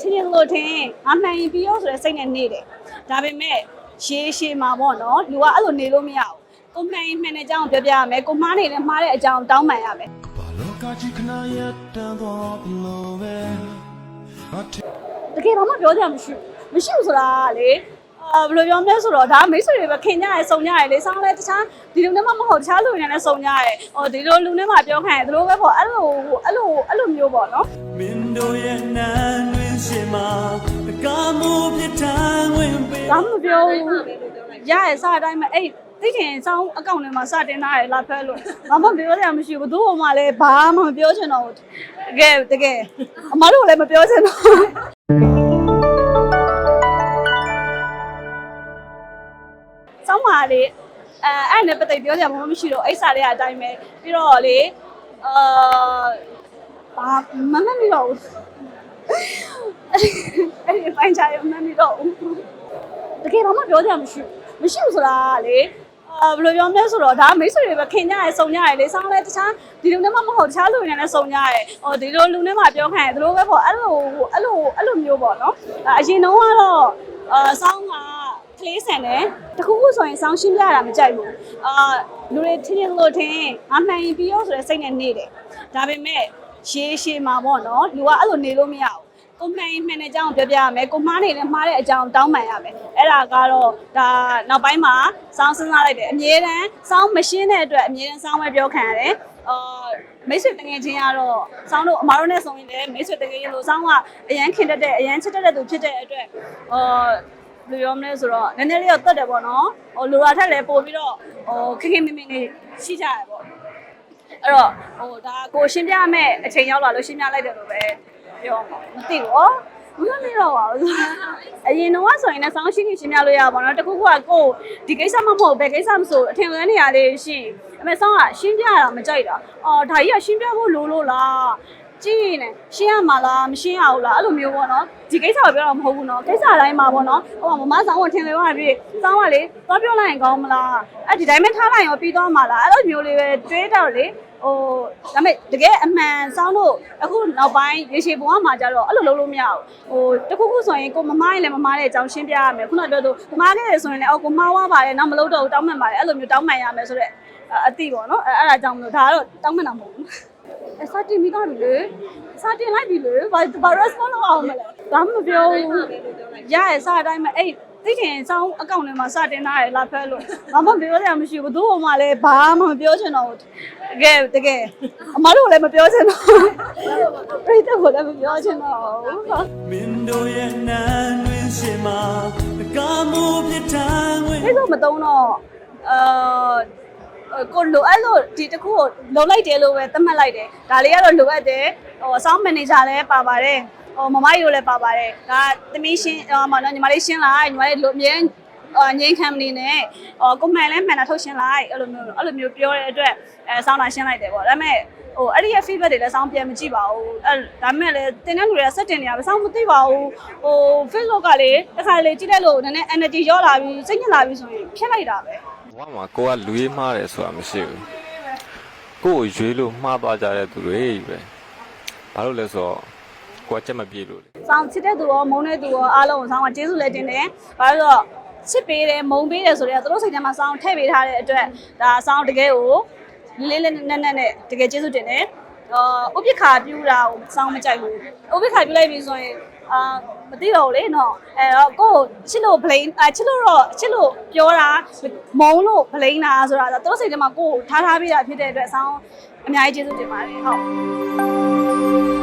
ထင်းထင်းလို့ထင်းငါမှန်ရင်ပြီးရောဆိုတဲ့စိတ်နဲ့နေတယ်ဒါပေမဲ့ရှေးရှေးမှာပေါ့နော်လူကအဲ့လိုနေလို့မရဘူးကိုမှန်ရင်မှန်တဲ့အကြောင်းပြောပြရမယ်ကိုမှားနေလည်းမှားတဲ့အကြောင်းတောင်းပန်ရမယ်ဘာလောကကြီးခဏရက်တန်သွားပြီလို့ပဲအထတကယ်တော့မပြောကြမရှိဘူးမရှိဘူးဆိုတာကလေအာဘယ်လိုပြောမလဲဆိုတော့ဒါမိတ်ဆွေတွေပဲခင်ကြရဲစုံကြရဲလေစောင်းလဲတခြားဒီလူနဲ့မှမဟုတ်တခြားလူတွေနဲ့စုံကြရဲဟိုဒီလိုလူနဲ့မှပြောခိုင်းတယ်သူတို့ပဲပေါ့အဲ့လိုအဲ့လိုအဲ့လိုမျိုးပေါ့နော်မင်းတို့ရဲ့နန်းတွင် ရှင်မှာတကားမှုပြထန်ဝင်ပေးဒါမှမပြောဘူးရရဲစားအတိုင်းပဲအဲ့သိချင်စောင်းအကောင့်ထဲမှာစတင်ထားတယ်လာဖဲလို့ဘာမှပြောရမရှိဘူးဘယ်သူ့မှလည်းဘာမှမပြောချင်တော့ဘူးတကယ်တကယ်အမတို့လည်းမပြောချင်တော့ဘူးစောင်းပါလေအဲအဲ့နဲ့ပတ်သက်ပြောကြမှာမရှိတော့အဲ့စားလေးအတိုင်းပဲပြီးတော့လေအာဘာမမမီတော့ဘူး အဲ့ဒီပိုင်းချရမမီတော့ဘူးတကယ်တော့မပြောကြမရှိဘူးမရှိဘူးဆိုတာကလေအာဘယ်လိုပြောမလဲဆိုတော့ဒါမိတ်ဆွေတွေပဲခင်ကြရဲစုံကြရဲလေစောင်းလဲတခြားဒီလူနဲ့မှမဟုတ်တခြားလူတွေနဲ့လည်းစုံကြရဲဟိုဒီလိုလူနဲ့မှပြောခိုင်းတယ်သူတို့ပဲပေါ့အဲ့လိုအဲ့လိုအဲ့လိုမျိုးပေါ့နော်အရင်တော့ကတော့အာစောင်းကကလေးဆန်တယ်တခုခုဆိုရင်စောင်းရှင်းပြတာမကြိုက်ဘူးအာလူတွေထင်းထင်းလို့ထင်းငါမှန်ရင်ပြီးရောဆိုတဲ့စိတ်နဲ့နေတယ်ဒါပေမဲ့ရှေးရှေးမှာပေါ့နော်လူကအဲ့လိုနေလို့မရဘူး ကိုမှန်ရင်မှန်တဲ့အကြောင်းပြောပြရမယ်ကိုမှားနေလည်းမှားတဲ့အကြောင်းတောင်းပန်ရမယ်အဲ့ဒါကတော့ဒါနောက်ပိုင်းမှာစောင်းစဉ်းစားလိုက်တယ်အမြဲတမ်းစောင်းမရှင်းတဲ့အတွက်အမြဲတမ်းစောင်းပဲပြောခံရတယ်အာမိတ်ဆွေတငယ်ချင်းကတော့စောင်းတို့အမားတို့နဲ့ဆိုရင်လည်းမိတ်ဆွေတငယ်ချင်းလို့စောင်းကအရန်ခင်တတ်တဲ့အရန်ချစ်တတ်တဲ့သူဖြစ်တဲ့အတွက်အာဘယ်လိုပြောမလဲဆိုတော့နည်းနည်းလေးတော့တတ်တယ်ပေါ့နော်ဟိုလိုရာထက်လည်းပို့ပြီးတော့ဟိုခက်ခက်မင်းမင်းလေးရှိကြရပေါ့အဲ့တော့ဟိုဒါကိုရှင်းပြမဲ့အချိန်ရောက်လာလို့ရှင်းပြလိုက်တယ်လို့ပဲ ပြောမှာမသိဘူးဟောမမမေတော့ပါဘူးအရင်တော့ဆိုရင်လည်းစောင်းရှင်းရှင်းပြလို့ရပါတော့တခုခုကကိုဒီကိစ္စမမဟုတ်ဘယ်ကိစ္စမဆိုအထင်လွဲနေရလေးရှိအမေစောင်းကရှင်းပြတာမကြိုက်တာအော်ဒါကြီးကရှင်းပြဖို့လိုလို့လား ကြည့်နေရှင်းရမှာလားမရှင်းရဘူးလားအဲ့လိုမျိုးပေါ့နော်ဒီကိစ္စကိုပြောတာမဟုတ်ဘူးနော်ကိစ္စတိုင်းမှာပေါ့နော်ဟိုကမမဆောင်ဝင်ထင်လေပါပြီစောင်းကလေသွားပြောလိုက်ရင်ကောင်းမလားအဲ့ဒီတိုင်းပဲထားလိုက်ရောပြီးသွားမှာလားအဲ့လိုမျိုးလေးပဲတွေးတော့လေဟိုဒါပေမဲ့တကယ်အမှန်စောင်းတို့အခုနောက်ပိုင်းရေရှည်ပုံကမှာကြတော့အဲ့လိုလုပ်လို့မရဘူးဟိုတခုခုဆိုရင်ကိုမမရင်လည်းမမတဲ့အကြောင်းရှင်းပြရမယ်ခုနကပြောသူမမခဲ့တယ်ဆိုရင်လည်းအော်ကိုမဝါပါတယ်နောက်မလုပ်တော့ဘူးတောင်းပန်ပါတယ်အဲ့လိုမျိုးတောင်းပန်ရမယ်ဆိုတော့အတိပေါ့နော်အဲ့အဲ့ဒါကြောင့်မလို့ဒါကတော့တောင်းပန်တာမဟုတ်ဘူး အစတင်ပြီးတော့လေစတင်လိုက်ပြီလေဘာဘာ response လုပ်အောင်မလဲဘာမှမပြောဘူးရရဲ့စအတိုင်းပဲအဲ့သိချင်စောင်းအကောင့်ထဲမှာစတင်ထားတယ်လာဖဲလို့ဘာမှပြောရမရှိဘူးဘယ်သူ့မှလည်းဘာမှမပြောချင်တော့ဘူးတကယ်တကယ်အမတို့လည်းမပြောချင်တော့ဘူးပြိတ္တကိုလည်းမပြောချင်တော့ဘူးမင်းတို့ရဲ့နန်းတွင်ရှင်မှာတကားမှုပြထန်ဝင်အဲ့လိုမတုံးတော့အာ ကိုလိုအပ်လို့ဒီတစ်ခုကိုလုံလိုက်တယ်လို့ပဲသတ်မှတ်လိုက်တယ်ဒါလေးကတော့လိုအပ်တယ်ဟိုအဆောင်မန်နေဂျာလည်းပါပါတယ်ဟိုမမကြီးတို့လည်းပါပါတယ်ဒါသမီးရှင်းဟိုမနော်ညီမလေးရှင်းလိုက်ညီမလေးလိုအမြဲအာငိမ့်ခံမနေနဲ့ဟိုကိုမှန်လဲမှန်တာထုတ်ရှင်းလိုက်အဲ့လိုမျိုးအဲ့လိုမျိုးပြောတဲ့အတွက်အဲဆောင်းတာရှင်းလိုက်တယ်ပေါ့ဒါပေမဲ့ဟိုအဲ့ဒီရဲ့ feedback တွေလည်းစောင်းပြန်မကြည့်ပါဘူးအဲ့ဒါပေမဲ့လည်းတင်တဲ့လူတွေကစက်တင်နေရပဲစောင်းမသိပါဘူးဟို Facebook ကလေတစ်ခါလေကြည့်လိုက်လို့နည်းနည်း energy ရော့လာပြီးစိတ်ညစ်လာပြီးဆိုရင်ဖြစ်လိုက်တာပဲ ဘဝမှာကိုကလူရေးမှားတယ်ဆိုတာမရှိဘူးကိုကိုရွေးလို့မှားသွားကြတဲ့သူတွေကြီးပဲဘာလို့လဲဆိုတော့ကိုကချက်မပြေလို့လေစောင်းချစ်တဲ့သူရောမုန်းတဲ့သူရောအားလုံးကိုစောင်းကကျေးဇူးလည်းတင်တယ်ဘာလို့လဲဆိုတော့ချစ်ပေးတယ်မုန်းပေးတယ်ဆိုတော့သူတို့စိတ်ထဲမှာစောင်းထည့်ပေးထားတဲ့အတွက်ဒါစောင်းတကယ်ကိုလေးလေးနက်နက်နဲ့တကယ်ကျေးဇူးတင်တယ် အာဥပိ္ပခာပြူတာကိုစောင်းမကြိုက်ဘူးဥပိ္ပခာပြူလိုက်ပြီဆိုရင်အာမသိတော့ဘူးလေနော်အဲတော့ကိုယ်ချစ်လို့ blame အချစ်လို့တော့ချစ်လို့ပြောတာမုန်းလို့ blame တာဆိုတာသူတို့စိတ်ထဲမှာကိုယ်ထားထားပေးတာဖြစ်တဲ့အတွက်စောင်းအများကြီးကျေးဇူးတင်ပါတယ်ဟုတ်